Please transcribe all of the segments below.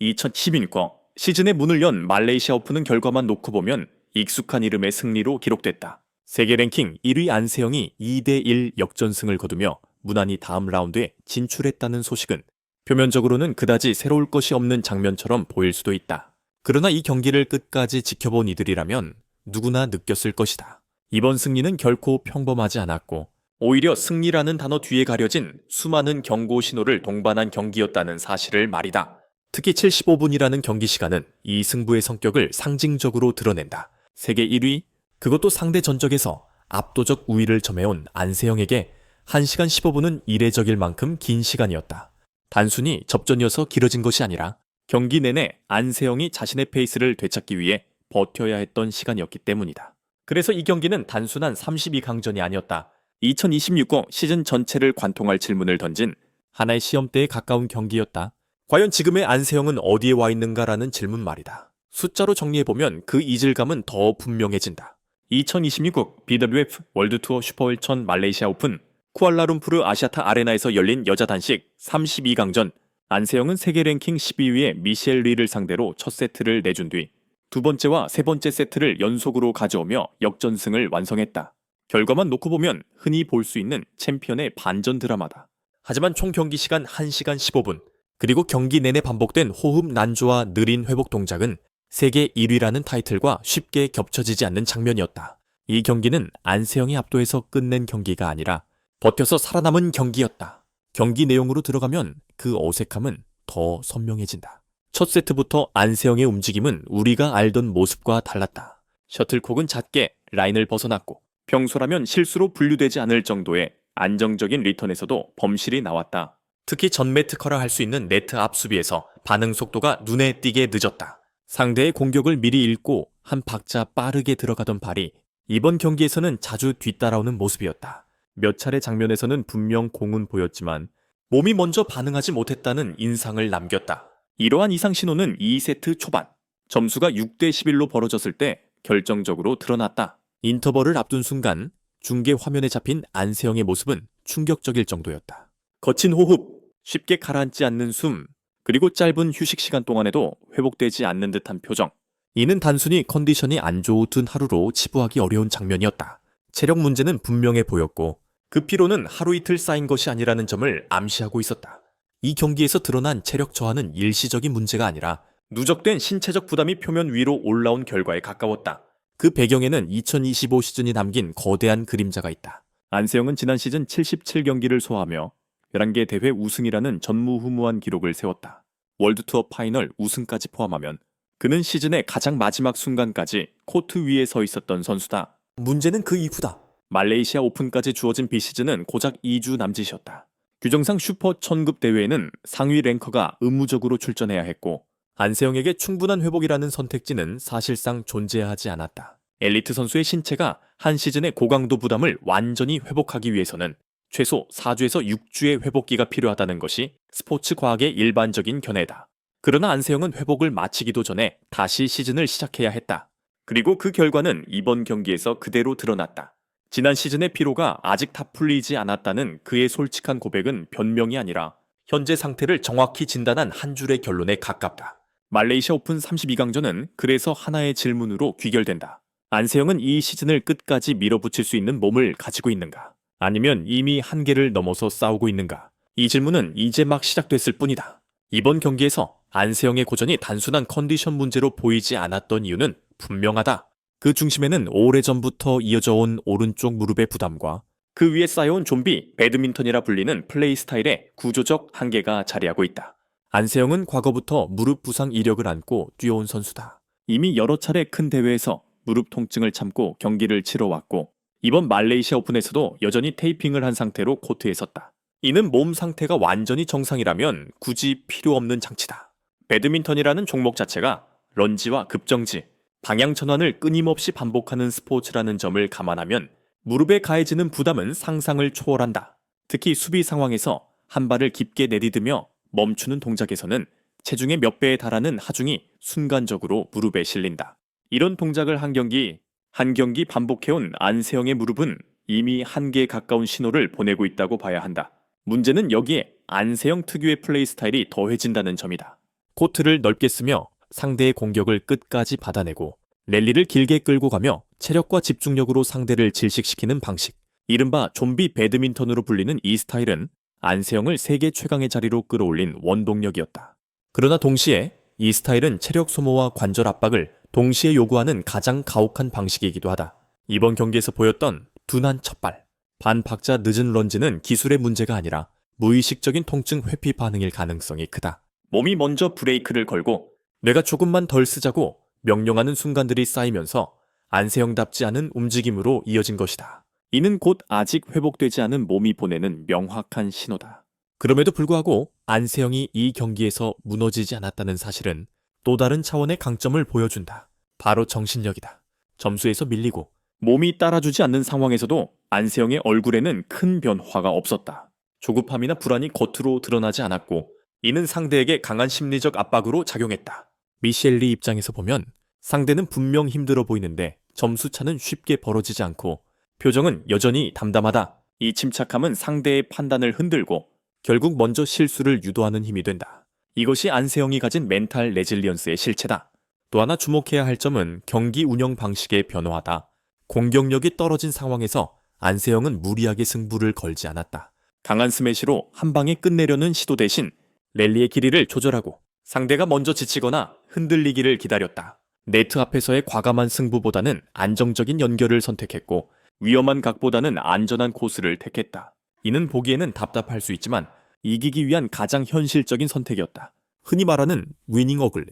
2012년 시즌의 문을 연 말레이시아 오픈은 결과만 놓고 보면 익숙한 이름의 승리로 기록됐다. 세계 랭킹 1위 안세영이 2대1 역전승을 거두며 무난히 다음 라운드에 진출했다는 소식은 표면적으로는 그다지 새로울 것이 없는 장면처럼 보일 수도 있다. 그러나 이 경기를 끝까지 지켜본 이들이라면 누구나 느꼈을 것이다. 이번 승리는 결코 평범하지 않았고 오히려 승리라는 단어 뒤에 가려진 수많은 경고 신호를 동반한 경기였다는 사실을 말이다. 특히 75분이라는 경기 시간은 이 승부의 성격을 상징적으로 드러낸다. 세계 1위, 그것도 상대 전적에서 압도적 우위를 점해온 안세영에게 1시간 15분은 이례적일 만큼 긴 시간이었다. 단순히 접전이어서 길어진 것이 아니라 경기 내내 안세영이 자신의 페이스를 되찾기 위해 버텨야 했던 시간이었기 때문이다. 그래서 이 경기는 단순한 32강전이 아니었다. 2026년 시즌 전체를 관통할 질문을 던진 하나의 시험대에 가까운 경기였다. 과연 지금의 안세영은 어디에 와 있는가라는 질문 말이다. 숫자로 정리해보면 그 이질감은 더 분명해진다. 2026국 BWF 월드투어 슈퍼1000 말레이시아 오픈 쿠알라룸푸르 아시아타 아레나에서 열린 여자 단식 32강전 안세영은 세계 랭킹 12위의 미셸 리를 상대로 첫 세트를 내준 뒤 두 번째와 세 번째 세트를 연속으로 가져오며 역전승을 완성했다. 결과만 놓고 보면 흔히 볼 수 있는 챔피언의 반전 드라마다. 하지만 총 경기 시간 1시간 15분, 그리고 경기 내내 반복된 호흡 난조와 느린 회복 동작은 세계 1위라는 타이틀과 쉽게 겹쳐지지 않는 장면이었다. 이 경기는 안세영이 압도해서 끝낸 경기가 아니라 버텨서 살아남은 경기였다. 경기 내용으로 들어가면 그 어색함은 더 선명해진다. 첫 세트부터 안세영의 움직임은 우리가 알던 모습과 달랐다. 셔틀콕은 작게 라인을 벗어났고 평소라면 실수로 분류되지 않을 정도의 안정적인 리턴에서도 범실이 나왔다. 특히 전매 특허라 할 수 있는 네트 앞 수비에서 반응 속도가 눈에 띄게 늦었다. 상대의 공격을 미리 읽고 한 박자 빠르게 들어가던 발이 이번 경기에서는 자주 뒤따라오는 모습이었다. 몇 차례 장면에서는 분명 공은 보였지만 몸이 먼저 반응하지 못했다는 인상을 남겼다. 이러한 이상 신호는 2세트 초반 점수가 6대 11로 벌어졌을 때 결정적으로 드러났다. 인터벌을 앞둔 순간 중계 화면에 잡힌 안세영의 모습은 충격적일 정도였다. 거친 호흡, 쉽게 가라앉지 않는 숨, 그리고 짧은 휴식 시간 동안에도 회복되지 않는 듯한 표정. 이는 단순히 컨디션이 안 좋은 하루로 치부하기 어려운 장면이었다. 체력 문제는 분명해 보였고 그 피로는 하루 이틀 쌓인 것이 아니라는 점을 암시하고 있었다. 이 경기에서 드러난 체력 저하는 일시적인 문제가 아니라 누적된 신체적 부담이 표면 위로 올라온 결과에 가까웠다. 그 배경에는 2025 시즌이 남긴 거대한 그림자가 있다. 안세영은 지난 시즌 77경기를 소화하며 11개 대회 우승이라는 전무후무한 기록을 세웠다. 월드투어 파이널 우승까지 포함하면 그는 시즌의 가장 마지막 순간까지 코트 위에 서 있었던 선수다. 문제는 그 이후다. 말레이시아 오픈까지 주어진 비시즌은 고작 2주 남짓이었다. 규정상 슈퍼 1000급 대회에는 상위 랭커가 의무적으로 출전해야 했고 안세영에게 충분한 회복이라는 선택지는 사실상 존재하지 않았다. 엘리트 선수의 신체가 한 시즌의 고강도 부담을 완전히 회복하기 위해서는 최소 4주에서 6주의 회복기가 필요하다는 것이 스포츠 과학의 일반적인 견해다. 그러나 안세영은 회복을 마치기도 전에 다시 시즌을 시작해야 했다. 그리고 그 결과는 이번 경기에서 그대로 드러났다. 지난 시즌의 피로가 아직 다 풀리지 않았다는 그의 솔직한 고백은 변명이 아니라 현재 상태를 정확히 진단한 한 줄의 결론에 가깝다. 말레이시아 오픈 32강전은 그래서 하나의 질문으로 귀결된다. 안세영은 이 시즌을 끝까지 밀어붙일 수 있는 몸을 가지고 있는가? 아니면 이미 한계를 넘어서 싸우고 있는가? 이 질문은 이제 막 시작됐을 뿐이다. 이번 경기에서 안세영의 고전이 단순한 컨디션 문제로 보이지 않았던 이유는 분명하다. 그 중심에는 오래전부터 이어져 온 오른쪽 무릎의 부담과 그 위에 쌓여온 좀비 배드민턴이라 불리는 플레이 스타일의 구조적 한계가 자리하고 있다. 안세영은 과거부터 무릎 부상 이력을 안고 뛰어온 선수다. 이미 여러 차례 큰 대회에서 무릎 통증을 참고 경기를 치러왔고 이번 말레이시아 오픈에서도 여전히 테이핑을 한 상태로 코트에 섰다. 이는 몸 상태가 완전히 정상이라면 굳이 필요 없는 장치다. 배드민턴이라는 종목 자체가 런지와 급정지, 방향 전환을 끊임없이 반복하는 스포츠라는 점을 감안하면 무릎에 가해지는 부담은 상상을 초월한다. 특히 수비 상황에서 한 발을 깊게 내디디며 멈추는 동작에서는 체중의 몇 배에 달하는 하중이 순간적으로 무릎에 실린다. 이런 동작을 한 경기, 한 경기 반복해온 안세영의 무릎은 이미 한계에 가까운 신호를 보내고 있다고 봐야 한다. 문제는 여기에 안세영 특유의 플레이 스타일이 더해진다는 점이다. 코트를 넓게 쓰며 상대의 공격을 끝까지 받아내고 랠리를 길게 끌고 가며 체력과 집중력으로 상대를 질식시키는 방식. 이른바 좀비 배드민턴으로 불리는 이 스타일은 안세영을 세계 최강의 자리로 끌어올린 원동력이었다. 그러나 동시에 이 스타일은 체력 소모와 관절 압박을 동시에 요구하는 가장 가혹한 방식이기도 하다. 이번 경기에서 보였던 둔한 첫발, 반박자 늦은 런지는 기술의 문제가 아니라 무의식적인 통증 회피 반응일 가능성이 크다. 몸이 먼저 브레이크를 걸고 뇌가 조금만 덜 쓰자고 명령하는 순간들이 쌓이면서 안세영답지 않은 움직임으로 이어진 것이다. 이는 곧 아직 회복되지 않은 몸이 보내는 명확한 신호다. 그럼에도 불구하고 안세영이 이 경기에서 무너지지 않았다는 사실은 또 다른 차원의 강점을 보여준다. 바로 정신력이다. 점수에서 밀리고 몸이 따라주지 않는 상황에서도 안세영의 얼굴에는 큰 변화가 없었다. 조급함이나 불안이 겉으로 드러나지 않았고 이는 상대에게 강한 심리적 압박으로 작용했다. 미셸리 입장에서 보면 상대는 분명 힘들어 보이는데 점수 차는 쉽게 벌어지지 않고 표정은 여전히 담담하다. 이 침착함은 상대의 판단을 흔들고 결국 먼저 실수를 유도하는 힘이 된다. 이것이 안세영이 가진 멘탈 레질리언스의 실체다. 또 하나 주목해야 할 점은 경기 운영 방식의 변화다. 공격력이 떨어진 상황에서 안세영은 무리하게 승부를 걸지 않았다. 강한 스매시로 한 방에 끝내려는 시도 대신 랠리의 길이를 조절하고 상대가 먼저 지치거나 흔들리기를 기다렸다. 네트 앞에서의 과감한 승부보다는 안정적인 연결을 선택했고 위험한 각보다는 안전한 코스를 택했다. 이는 보기에는 답답할 수 있지만 이기기 위한 가장 현실적인 선택이었다. 흔히 말하는 위닝 어글리.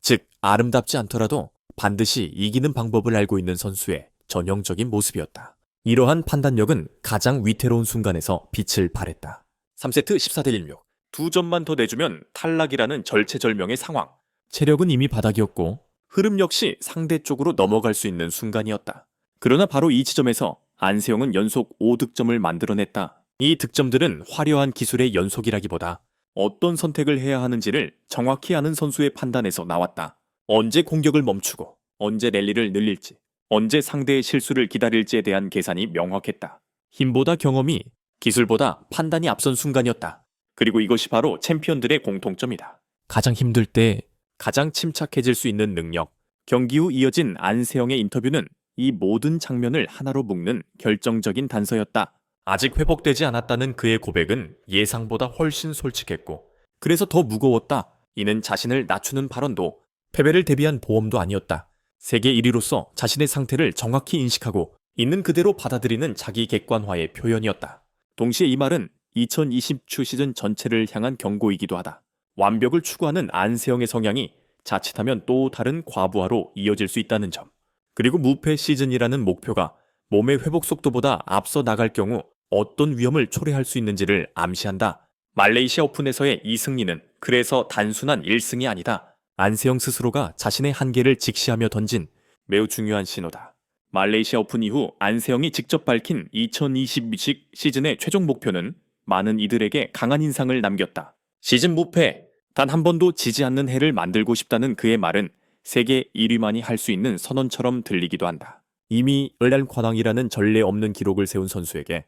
즉, 아름답지 않더라도 반드시 이기는 방법을 알고 있는 선수의 전형적인 모습이었다. 이러한 판단력은 가장 위태로운 순간에서 빛을 발했다. 3세트 14대 16. 두 점만 더 내주면 탈락이라는 절체절명의 상황. 체력은 이미 바닥이었고 흐름 역시 상대 쪽으로 넘어갈 수 있는 순간이었다. 그러나 바로 이 지점에서 안세영은 연속 5득점을 만들어냈다. 이 득점들은 화려한 기술의 연속이라기보다 어떤 선택을 해야 하는지를 정확히 아는 선수의 판단에서 나왔다. 언제 공격을 멈추고 언제 랠리를 늘릴지 언제 상대의 실수를 기다릴지에 대한 계산이 명확했다. 힘보다 경험이 기술보다 판단이 앞선 순간이었다. 그리고 이것이 바로 챔피언들의 공통점이다. 가장 힘들 때 가장 침착해질 수 있는 능력. 경기 후 이어진 안세영의 인터뷰는 이 모든 장면을 하나로 묶는 결정적인 단서였다. 아직 회복되지 않았다는 그의 고백은 예상보다 훨씬 솔직했고, 그래서 더 무거웠다. 이는 자신을 낮추는 발언도 패배를 대비한 보험도 아니었다. 세계 1위로서 자신의 상태를 정확히 인식하고 있는 그대로 받아들이는 자기 객관화의 표현이었다. 동시에 이 말은 2020추 시즌 전체를 향한 경고이기도 하다. 완벽을 추구하는 안세영의 성향이 자칫하면 또 다른 과부하로 이어질 수 있다는 점. 그리고 무패 시즌이라는 목표가 몸의 회복 속도보다 앞서 나갈 경우 어떤 위험을 초래할 수 있는지를 암시한다. 말레이시아 오픈에서의 이 승리는 그래서 단순한 1승이 아니다. 안세영 스스로가 자신의 한계를 직시하며 던진 매우 중요한 신호다. 말레이시아 오픈 이후 안세영이 직접 밝힌 2020 시즌의 최종 목표는 많은 이들에게 강한 인상을 남겼다. 시즌 무패, 단 한 번도 지지 않는 해를 만들고 싶다는 그의 말은 세계 1위만이 할 수 있는 선언처럼 들리기도 한다. 이미 을란 관왕이라는 전례 없는 기록을 세운 선수에게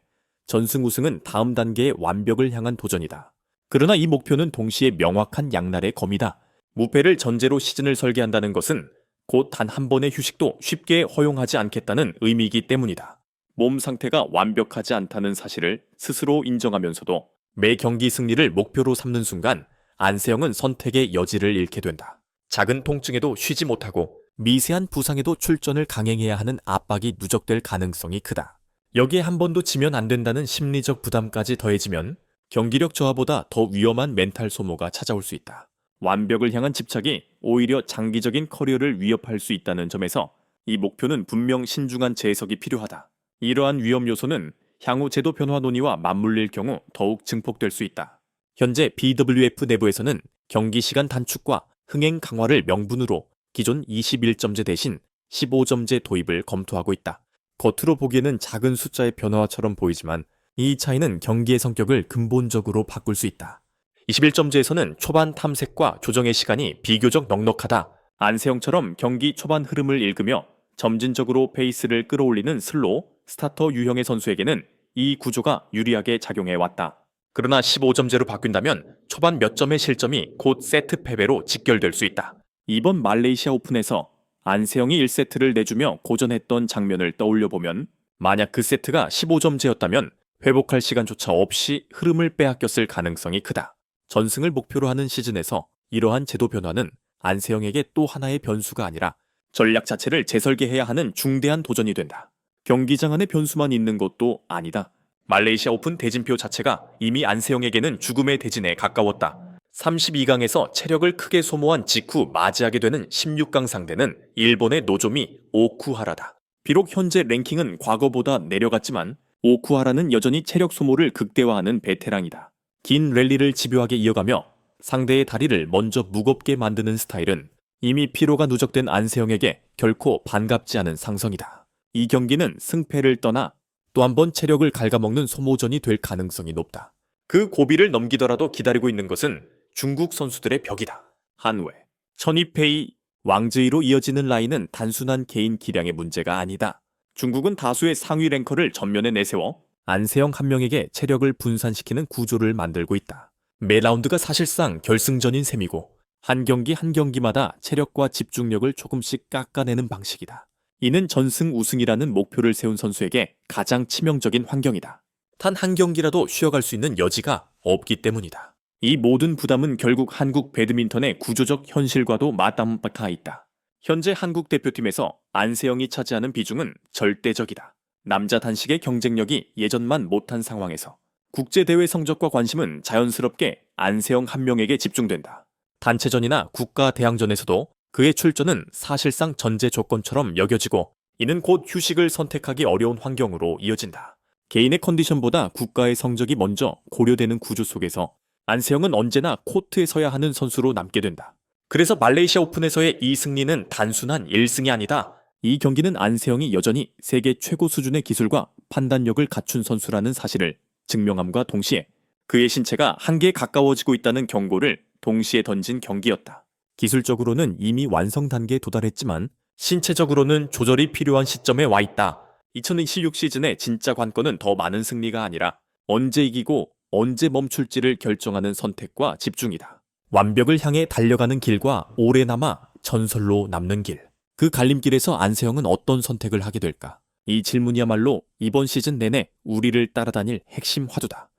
전승 우승은 다음 단계의 완벽을 향한 도전이다. 그러나 이 목표는 동시에 명확한 양날의 검이다. 무패를 전제로 시즌을 설계한다는 것은 곧 단 한 번의 휴식도 쉽게 허용하지 않겠다는 의미이기 때문이다. 몸 상태가 완벽하지 않다는 사실을 스스로 인정하면서도 매 경기 승리를 목표로 삼는 순간 안세영은 선택의 여지를 잃게 된다. 작은 통증에도 쉬지 못하고 미세한 부상에도 출전을 강행해야 하는 압박이 누적될 가능성이 크다. 여기에 한 번도 지면 안 된다는 심리적 부담까지 더해지면 경기력 저하보다 더 위험한 멘탈 소모가 찾아올 수 있다. 완벽을 향한 집착이 오히려 장기적인 커리어를 위협할 수 있다는 점에서 이 목표는 분명 신중한 재해석이 필요하다. 이러한 위험 요소는 향후 제도 변화 논의와 맞물릴 경우 더욱 증폭될 수 있다. 현재 BWF 내부에서는 경기 시간 단축과 흥행 강화를 명분으로 기존 21점제 대신 15점제 도입을 검토하고 있다. 겉으로 보기에는 작은 숫자의 변화처럼 보이지만 이 차이는 경기의 성격을 근본적으로 바꿀 수 있다. 21점제에서는 초반 탐색과 조정의 시간이 비교적 넉넉하다. 안세영처럼 경기 초반 흐름을 읽으며 점진적으로 페이스를 끌어올리는 슬로 스타터 유형의 선수에게는 이 구조가 유리하게 작용해 왔다. 그러나 15점제로 바뀐다면 초반 몇 점의 실점이 곧 세트 패배로 직결될 수 있다. 이번 말레이시아 오픈에서 안세영이 1세트를 내주며 고전했던 장면을 떠올려 보면 만약 그 세트가 15점제였다면 회복할 시간조차 없이 흐름을 빼앗겼을 가능성이 크다. 전승을 목표로 하는 시즌에서 이러한 제도 변화는 안세영에게 또 하나의 변수가 아니라 전략 자체를 재설계해야 하는 중대한 도전이 된다. 경기장 안에 변수만 있는 것도 아니다. 말레이시아 오픈 대진표 자체가 이미 안세영에게는 죽음의 대진에 가까웠다. 32강에서 체력을 크게 소모한 직후 맞이하게 되는 16강 상대는 일본의 노조미 오쿠하라다. 비록 현재 랭킹은 과거보다 내려갔지만 오쿠하라는 여전히 체력 소모를 극대화하는 베테랑이다. 긴 랠리를 집요하게 이어가며 상대의 다리를 먼저 무겁게 만드는 스타일은 이미 피로가 누적된 안세영에게 결코 반갑지 않은 상성이다. 이 경기는 승패를 떠나 또 한 번 체력을 갉아먹는 소모전이 될 가능성이 높다. 그 고비를 넘기더라도 기다리고 있는 것은 중국 선수들의 벽이다. 한외, 천이페이, 왕즈이로 이어지는 라인은 단순한 개인 기량의 문제가 아니다. 중국은 다수의 상위 랭커를 전면에 내세워 안세영 한 명에게 체력을 분산시키는 구조를 만들고 있다. 매 라운드가 사실상 결승전인 셈이고 한 경기 한 경기마다 체력과 집중력을 조금씩 깎아내는 방식이다. 이는 전승 우승이라는 목표를 세운 선수에게 가장 치명적인 환경이다. 단 한 경기라도 쉬어갈 수 있는 여지가 없기 때문이다. 이 모든 부담은 결국 한국 배드민턴의 구조적 현실과도 맞닿아 있다. 현재 한국 대표팀에서 안세영이 차지하는 비중은 절대적이다. 남자 단식의 경쟁력이 예전만 못한 상황에서 국제대회 성적과 관심은 자연스럽게 안세영 한 명에게 집중된다. 단체전이나 국가 대항전에서도 그의 출전은 사실상 전제 조건처럼 여겨지고 이는 곧 휴식을 선택하기 어려운 환경으로 이어진다. 개인의 컨디션보다 국가의 성적이 먼저 고려되는 구조 속에서 안세영은 언제나 코트에 서야 하는 선수로 남게 된다. 그래서 말레이시아 오픈에서의 이 승리는 단순한 1승이 아니다. 이 경기는 안세영이 여전히 세계 최고 수준의 기술과 판단력을 갖춘 선수라는 사실을 증명함과 동시에 그의 신체가 한계에 가까워지고 있다는 경고를 동시에 던진 경기였다. 기술적으로는 이미 완성 단계에 도달했지만 신체적으로는 조절이 필요한 시점에 와 있다. 2026 시즌의 진짜 관건은 더 많은 승리가 아니라 언제 이기고 언제 멈출지를 결정하는 선택과 집중이다. 완벽을 향해 달려가는 길과 오래 남아 전설로 남는 길. 그 갈림길에서 안세영은 어떤 선택을 하게 될까? 이 질문이야말로 이번 시즌 내내 우리를 따라다닐 핵심 화두다.